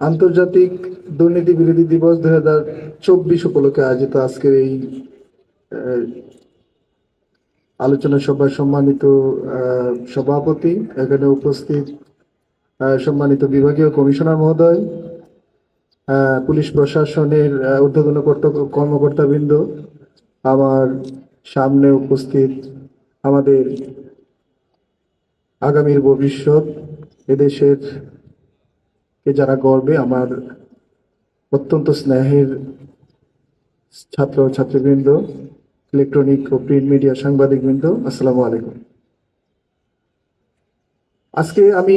আন্তর্জাতিক দুর্নীতি বিরোধী দিবস দুই হাজার চব্বিশ উপলক্ষে আয়োজিত আজকের এই আলোচনা সভায় সম্মানিত সভাপতি। এখানে উপস্থিত সম্মানিত বিভাগীয় কমিশনার মহোদয় পুলিশ প্রশাসনের ঊর্ধ্বতন কর্ত- কর্মকর্তাবৃন্দ, আমার সামনে উপস্থিত আমাদের আগামীর ভবিষ্যৎ, এদেশের কে যারা গর্বে, আমার অত্যন্ত স্নেহের ছাত্র, ছাত্রীবৃন্দ ইলেকট্রনিক ও প্রিন্ট মিডিয়া সাংবাদিকবৃন্দ, আসসালামু আলাইকুম। আজকে আমি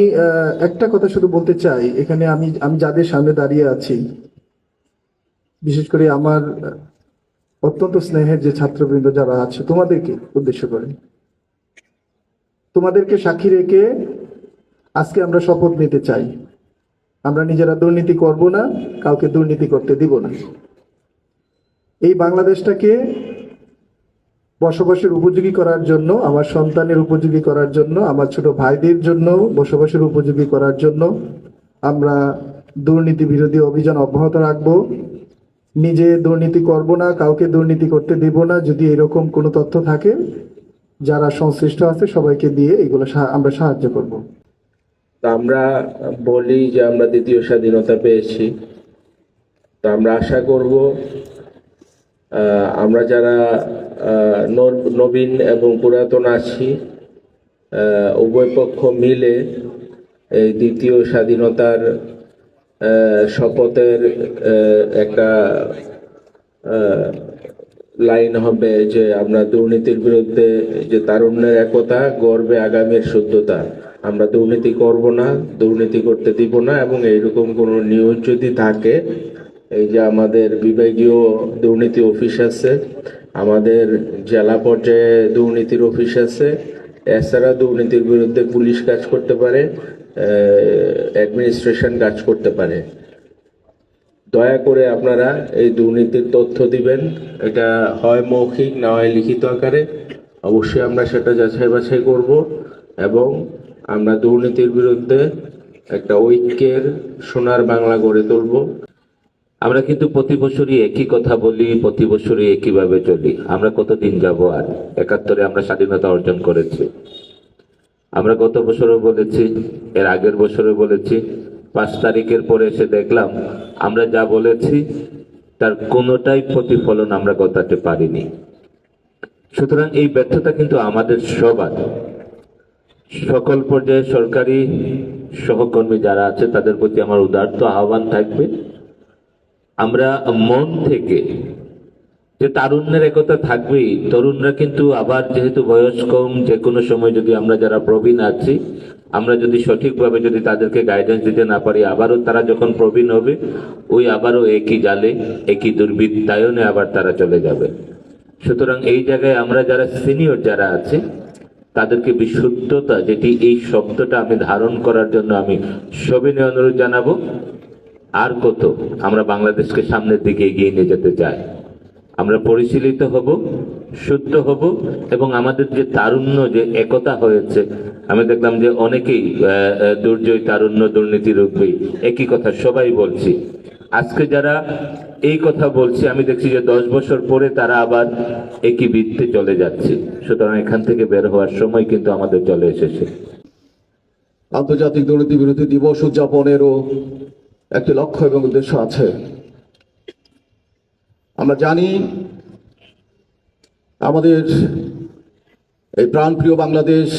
একটা কথা শুধু বলতে চাই। এখানে আমি আমি যাদের সামনে দাঁড়িয়ে আছি, বিশেষ করে আমার অত্যন্ত স্নেহের যে ছাত্রবৃন্দ যারা আছে, তোমাদেরকে উদ্দেশ্য করে। তোমাদেরকে সাক্ষী রেখে আজকে আমরা শপথ নিতে চাই। আমরা নিজেরা দুর্নীতি করব না, কাউকে দুর্নীতি করতে দিব না। এই বাংলাদেশটাকে বসবাসের উপযোগী করার জন্য, আমার সন্তানের উপযোগী করার জন্য, আমার ছোট ভাইদের জন্য বসবাসের উপযোগী করার জন্য আমরা দুর্নীতি বিরোধী অভিযান অব্যাহত রাখব। নিজে দুর্নীতি করব না, কাউকে দুর্নীতি করতে দেব না, যদি এরকম কোনো তথ্য থাকে, যারা সংশ্লিষ্ট আছে, সবাইকে দিয়ে এগুলো আমরা সাহায্য করব। তো আমরা বলি যে আমরা দ্বিতীয় স্বাধীনতা পেয়েছি। তো আমরা আশা করব আমরা যারা নবীন এবং পুরাতন আছি উভয় পক্ষ মিলে এই দ্বিতীয় স্বাধীনতার শপথের একটা লাইন হবে যে আমরা দুর্নীতির বিরুদ্ধে যে তারুণ্যের একতা, গর্বে আগামীর শুদ্ধতা। আমরা দুর্নীতি করব না, দুর্নীতি করতে দিব না এবং এইরকম কোনো নিউজ যদি থাকে, এই যে আমাদের বিভাগীয় দুর্নীতি অফিস আছে, আমাদের জেলা পর্যায়ে দুর্নীতির অফিস আছে, এছাড়া দুর্নীতির বিরুদ্ধে পুলিশ কাজ করতে পারে অ্যাডমিনিস্ট্রেশন কাজ করতে পারে। দয়া করে আপনারা এই দুর্নীতির তথ্য দিবেন, এটা হয় মৌখিক না হয় লিখিত আকারে, অবশ্যই আমরা সেটা যাচাই বাছাই করব এবং আমরা দুর্নীতির বিরুদ্ধে একটা ঐক্যের সোনার বাংলা গড়ে তুলব। আমরা কিন্তু প্রতি বছরই একই কথা বলি, প্রতি বছরই একইভাবে চলি। আমরা কতদিন যাব আর? একাত্তরে আমরা স্বাধীনতা অর্জন করেছি। আমরা গত বছরও বলেছি, এর আগের বছরও বলেছি, পাঁচ তারিখের পরে এসে দেখলাম, আমরা যা বলেছি, তার কোনোটাই প্রতিফলন আমরা গতাতে পারিনি। সুতরাং এই ব্যর্থতা কিন্তু আমাদের সবার। সকল পর্যায়ে সরকারি সহকর্মী যারা আছে, তাদের প্রতি আমার উদার্ত আহ্বান থাকবে। আমরা মন থেকে যে তারুণ্যের একতা থাকবেই, তরুণরা কিন্তু আবার যেহেতু বয়স কম যে কোনো সময় যদি আমরা যারা প্রবীণ আছি, আমরা যদি সঠিকভাবে যদি তাদেরকে গাইডেন্স দিতে না পারি, আবারও তারা যখন প্রবীণ হবে, ওই আবারও একই জালে, একই দুর্বৃত্তায়নে আবার তারা চলে যাবে। সুতরাং এই জায়গায় আমরা যারা সিনিয়র যারা আছে তাদেরকে বিশুদ্ধতা, যেটি এই শব্দটা আমি ধারণ করার জন্য আমি সবিনয় অনুরোধ জানাব। আর কত আমরা বাংলাদেশকে সামনের দিকে এগিয়ে নিয়ে যেতে চাই। আমরা পরিশীলিত হব, শুদ্ধ হব, এবং আমাদের যে তারুণ্য, যে একতা হয়েছে, আমি দেখলাম যে অনেকেই দুর্জয় তারুণ্য দুর্নীতি রুখবেই একই কথা সবাই বলছি। আজকে যারা এই কথা বলছি, আমি দেখছি যে দশ বছর পরে তারা আবার একই বৃত্তে চলে যাচ্ছে। সুতরাং এখান থেকে বের হওয়ার সময় কিন্তু আমাদের চলে এসেছে। আন্তর্জাতিক দুর্নীতি বিরোধী দিবস উদযাপনেরও একটি লক্ষ্য এবং উদ্দেশ্য আছে। আমরা জানি, আমাদের এই প্রাণপ্রিয় বাংলাদেশ,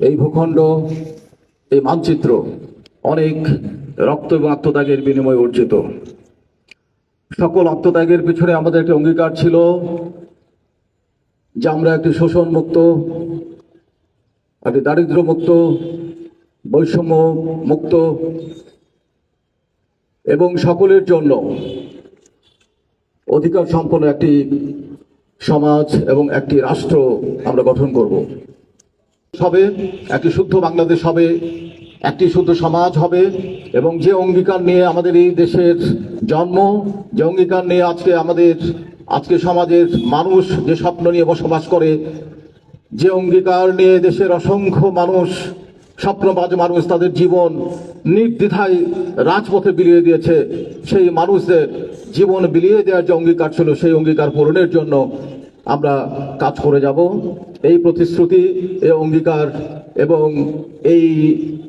এই ভূখণ্ড, এই মানচিত্র অনেক রক্ত এবং আত্মত্যাগের বিনিময়ে অর্জিত। সকল আত্মত্যাগের পিছনে আমাদের একটি অঙ্গীকার ছিল যে আমরা একটি শোষণ মুক্ত একটি দারিদ্র মুক্ত বৈষম্য মুক্ত এবং সকলের জন্য অধিকার সম্পন্ন একটি সমাজ এবং একটি রাষ্ট্র আমরা গঠন করব। সবে, একটি শুদ্ধ বাংলাদেশ হবে। একটি শুদ্ধ সমাজ হবে এবং যে অঙ্গীকার নিয়ে আমাদের এই দেশের জন্ম, যে অঙ্গীকার নিয়ে আজকে আমাদের, আজকে সমাজের মানুষ যে স্বপ্ন নিয়ে বসবাস করে, যে অঙ্গীকার নিয়ে দেশের অসংখ্য মানুষ, স্বপ্নবাজ মানুষ তাদের জীবন নির্দ্বিধায় রাজপথে বিলিয়ে দিয়েছে, সেই মানুষদের জীবন বিলিয়ে দেওয়ার যে অঙ্গীকার ছিল, সেই অঙ্গীকার পূরণের জন্য আমরা কাজ করে যাব। এই প্রতিশ্রুতি, এই অঙ্গীকার এবং এই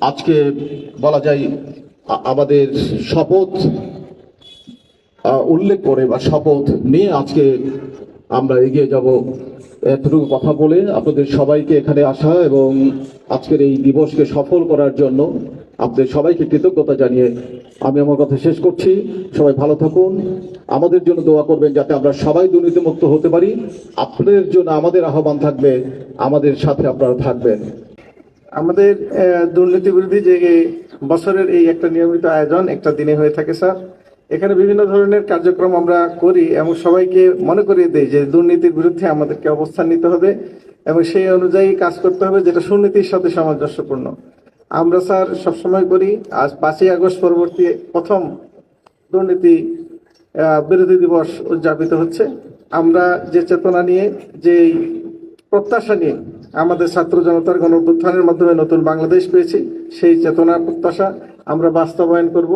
আজকে বলা যায় আমাদের শপথ উল্লেখ করে বা শপথ নিয়ে আজকে আমরা এগিয়ে যাব। এতটুকু কথা বলে আপনাদের সবাইকে এখানে আসা এবং আজকের এই দিবসকে সফল করার জন্য আপনাদের সবাইকে কৃতজ্ঞতা জানিয়ে আমি আমার কথা শেষ করছি। সবাই ভালো থাকুন। আমাদের জন্য দোয়া করবেন যাতে আমরা সবাই দুর্নীতিমুক্ত হতে পারি। আপনাদের জন্য আমাদের আহ্বান থাকবে, আমাদের সাথে আপনারা থাকবেন। আমাদের দুর্নীতি বিরোধী যে বছরের এই একটা নিয়মিত আয়োজন, একটা দিনে হয়ে থাকে, স্যার। এখানে বিভিন্ন ধরনের কার্যক্রম আমরা করি এবং সবাইকে মনে করিয়ে দিই যে দুর্নীতির বিরুদ্ধে আমাদেরকে অবস্থান নিতে হবে এবং সেই অনুযায়ী কাজ করতে হবে যেটা সুনীতির সাথে সামঞ্জস্যপূর্ণ। আমরা, স্যার, সবসময় করি, আজ পাঁচই আগস্ট পরবর্তী প্রথম দুর্নীতি বিরোধী দিবস উদযাপিত হচ্ছে। আমরা যে চেতনা নিয়ে যে প্রত্যাশা নিয়ে আমাদের ছাত্র জনতার গণ অভ্যুত্থানের মাধ্যমে নতুন বাংলাদেশ পেয়েছি, সেই চেতনার প্রত্যাশা আমরা বাস্তবায়ন করব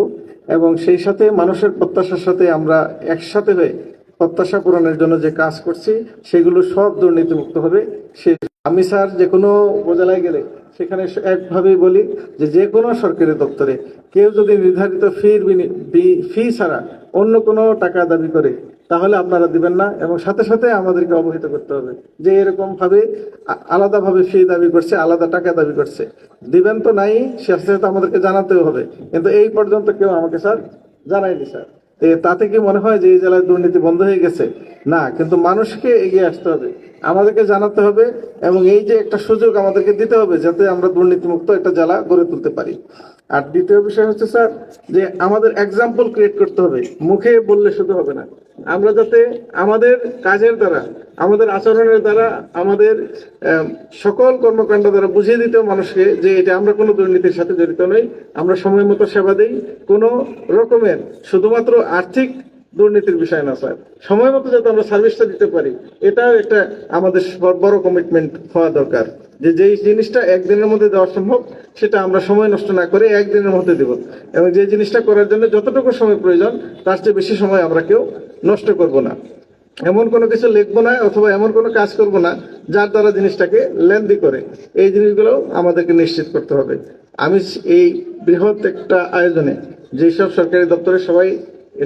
এবং সেই সাথে মানুষের প্রত্যাশার সাথে আমরা একসাথে হয়ে প্রত্যাশা পূরণের জন্য যে কাজ করছি, সেগুলো সব দুর্নীতিমুক্ত হবে। সে আমি স্যার যে কোনো উপজেলায় গেলে সেখানে একভাবেই বলি যে যে কোনো সরকারি দপ্তরে কেউ যদি নির্ধারিত ফির ফি ছাড়া অন্য কোনো টাকা দাবি করে তাহলে আপনারা দিবেন না এবং সাথে সাথে আমাদেরকে অবহিত করতে হবে যে এরকম ভাবে আলাদাভাবে ফি দাবি করছে, আলাদা টাকা দাবি করছে। দিবেন তো নাই, সাথে সাথে আমাদেরকে জানাতেও হবে। কিন্তু এই পর্যন্ত কেউ আমাকে স্যার জানায়নি স্যার তাতে কি মনে হয় যে এই জেলায় দুর্নীতি বন্ধ হয়ে গেছে? না, কিন্তু মানুষকে এগিয়ে আসতে হবে, আমাদেরকে জানাতে হবে এবং এই যে একটা সুযোগ আমাদেরকে দিতে হবে যাতে আমরা দুর্নীতিমুক্ত একটা জেলা গড়ে তুলতে পারি। আর দ্বিতীয় বিষয় হচ্ছে স্যার যে আমাদের এক্সাম্পল ক্রিয়েট করতে হবে, মুখে বললে শুধু হবে না। আমরা যাতে আমাদের কাজের দ্বারা, আমাদের আচরণের দ্বারা, আমাদের সকল কর্মকাণ্ড দ্বারা বুঝিয়ে দিতে মানুষকে যে এটা আমরা কোনো দুর্নীতির সাথে জড়িত নই। আমরা সময় মতো সেবা দিই। কোনো রকমের শুধুমাত্র আর্থিক দুর্নীতির বিষয় না, স্যার। সময় মতো যাতে আমরা সার্ভিসটা দিতে পারি, এটাও একটা আমাদের বড় কমিটমেন্ট হওয়া দরকার। যে যেই জিনিসটা একদিনের মধ্যে দেওয়া সম্ভব, সেটা আমরা সময় নষ্ট না করে একদিনের মধ্যে দেব। এবং যে জিনিসটা করার জন্য যতটুকু সময় প্রয়োজন, তার চেয়ে বেশি সময় আমরা কেউ নষ্ট করব না। এমন কোনো কিছু লিখব না অথবা এমন কোনো কাজ করব না যার দ্বারা জিনিসটাকে লেন্দি করে। এই জিনিসগুলো আমাদেরকে নিশ্চিত করতে হবে। আমি এই বৃহৎ একটা আয়োজনে যেসব সরকারি দপ্তরে সবাই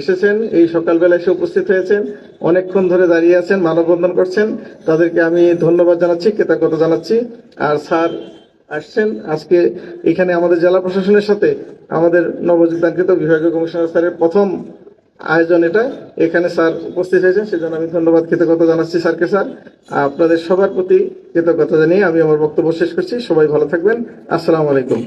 এসেছেন, এই সকালবেলা এসে উপস্থিত হয়েছেন, অনেকক্ষণ ধরে দাঁড়িয়ে আছেন, মানববন্ধন করছেন, তাদেরকে আমি ধন্যবাদ জানাচ্ছি, কৃতজ্ঞতা জানাচ্ছি। আর স্যার আসছেন, আজকে এখানে আমাদের জেলা প্রশাসনের সাথে আমাদের নবযোগদানকৃত বিভাগীয় কমিশনার স্যারের প্রথম আয়োজন এটা। এখানে স্যার উপস্থিত হয়েছেন, সেজন্য আমি ধন্যবাদ, কৃতজ্ঞতা জানাচ্ছি স্যারকে, স্যার। আপনাদের সবার প্রতি কৃতজ্ঞতা জানিয়ে আমি আমার বক্তব্য শেষ করছি। সবাই ভালো থাকবেন। আসসালামু আলাইকুম।